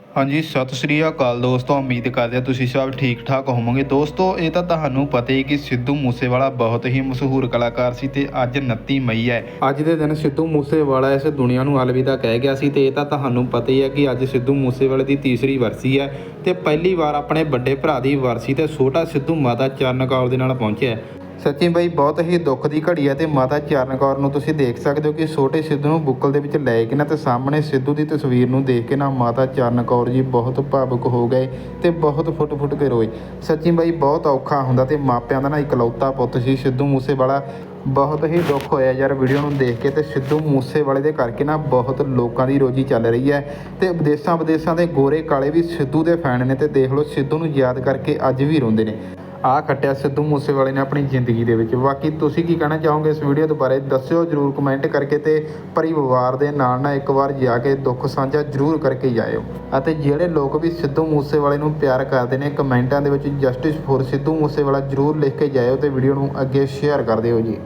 ਹਾਂਜੀ, ਸਤਿ ਸ੍ਰੀ ਅਕਾਲ ਦੋਸਤੋ, ਉਮੀਦ ਕਰਦੇ ਹਾਂ ਤੁਸੀਂ ਸਭ ਠੀਕ ਠਾਕ ਹੋਵੋਗੇ। ਦੋਸਤੋ, ਇਹ ਤਾਂ ਤੁਹਾਨੂੰ ਪਤਾ ਹੀ ਕਿ ਸਿੱਧੂ ਮੂਸੇਵਾਲਾ ਬਹੁਤ ਹੀ ਮਸ਼ਹੂਰ ਕਲਾਕਾਰ ਸੀ ਤੇ ਅੱਜ 29 ਮਈ ਹੈ। ਅੱਜ ਦੇ ਦਿਨ ਸਿੱਧੂ ਮੂਸੇਵਾਲਾ ਇਸ ਦੁਨੀਆ ਨੂੰ ਅਲਵਿਦਾ ਕਹਿ ਗਿਆ ਸੀ ਤੇ ਇਹ ਤਾਂ ਤੁਹਾਨੂੰ ਪਤਾ ਹੀ ਹੈ ਕਿ ਅੱਜ ਸਿੱਧੂ ਮੂਸੇਵਾਲੇ ਦੀ ਤੀਸਰੀ ਵਰਸੀ ਹੈ ਤੇ ਪਹਿਲੀ ਵਾਰ ਆਪਣੇ ਵੱਡੇ ਭਰਾ ਦੀ ਵਰਸੀ ਤੇ ਛੋਟਾ ਸਿੱਧੂ ਮਾਤਾ ਚਰਨ ਕੌਰ ਦੇ ਨਾਲ ਪਹੁੰਚਿਆ ਸੱਚੀ ਬਾਈ, ਬਹੁਤ ਹੀ ਦੁੱਖ ਦੀ ਘੜੀ ਹੈ ਤੇ ਮਾਤਾ ਚਰਨ ਕੌਰ ਨੂੰ ਤੁਸੀਂ ਦੇਖ ਸਕਦੇ ਹੋ ਕਿ ਛੋਟੇ ਸਿੱਧੂ ਨੂੰ ਬੁੱਕਲ ਦੇ ਵਿੱਚ ਲੈ ਕੇ ਨਾ ਤੇ ਸਾਹਮਣੇ ਸਿੱਧੂ ਦੀ ਤਸਵੀਰ ਨੂੰ ਦੇਖ ਕੇ ਨਾ ਮਾਤਾ ਚਰਨ ਕੌਰ ਜੀ ਬਹੁਤ ਭਾਵੁਕ ਹੋ ਗਏ ਤੇ ਬਹੁਤ ਫੁੱਟ-ਫੁੱਟ ਕੇ ਰੋਏ। ਸੱਚੀ ਬਾਈ, ਬਹੁਤ ਔਖਾ ਹੁੰਦਾ ਤੇ ਮਾਪਿਆਂ ਦਾ ਨਾ ਇਕਲੌਤਾ ਪੁੱਤ ਸੀ ਸਿੱਧੂ ਮੂਸੇਵਾਲਾ। ਬਹੁਤ ਹੀ ਦੁੱਖ ਹੋਇਆ ਯਾਰ ਵੀਡੀਓ ਨੂੰ ਦੇਖ ਕੇ ਤੇ ਸਿੱਧੂ ਮੂਸੇਵਾਲੇ ਦੇ ਕਰਕੇ ਨਾ ਬਹੁਤ ਲੋਕਾਂ ਦੀ ਰੋਜੀ ਚੱਲ ਰਹੀ ਹੈ ਤੇ ਵਿਦੇਸ਼ਾਂ ਵਿਦੇਸ਼ਾਂ ਦੇ ਗੋਰੇ ਕਾਲੇ ਵੀ ਸਿੱਧੂ ਦੇ ਫੈਨ ਨੇ ਤੇ ਦੇਖ ਲਓ ਸਿੱਧੂ ਨੂੰ ਯਾਦ ਕਰਕੇ ਅੱਜ ਵੀ ਰੋਂਦੇ ਨੇ। ਆ ਖੱਟਿਆ ਸਿੱਧੂ ਮੂਸੇਵਾਲੇ ਨੇ ਆਪਣੀ ਜ਼ਿੰਦਗੀ ਦੇ ਵਿੱਚ। ਬਾਕੀ ਤੁਸੀਂ ਕੀ ਕਹਿਣਾ ਚਾਹੋਗੇ ਇਸ ਵੀਡੀਓ ਦੇ ਬਾਰੇ? ਦੱਸਿਓ ਜਰੂਰ ਕਮੈਂਟ ਕਰਕੇ ਤੇ ਪਰਿਵਾਰ ਦੇ ਨਾਲ ਨਾ ਇੱਕ ਵਾਰ ਜਾ ਕੇ ਦੁੱਖ ਸਾਂਝਾ ਜਰੂਰ ਕਰਕੇ ਜਾਇਓ। ਅਤੇ ਜਿਹੜੇ ਲੋਕ ਵੀ ਸਿੱਧੂ ਮੂਸੇਵਾਲੇ ਨੂੰ ਪਿਆਰ ਕਰਦੇ ਨੇ, ਕਮੈਂਟਾਂ ਦੇ ਵਿੱਚ ਜਸਟਿਸ ਫੋਰ ਸਿੱਧੂ ਮੂਸੇਵਾਲਾ ਜਰੂਰ ਲਿਖ ਕੇ ਜਾਇਓ ਤੇ ਵੀਡੀਓ ਨੂੰ ਅੱਗੇ ਸ਼ੇਅਰ ਕਰ ਦਿਓ ਜੀ।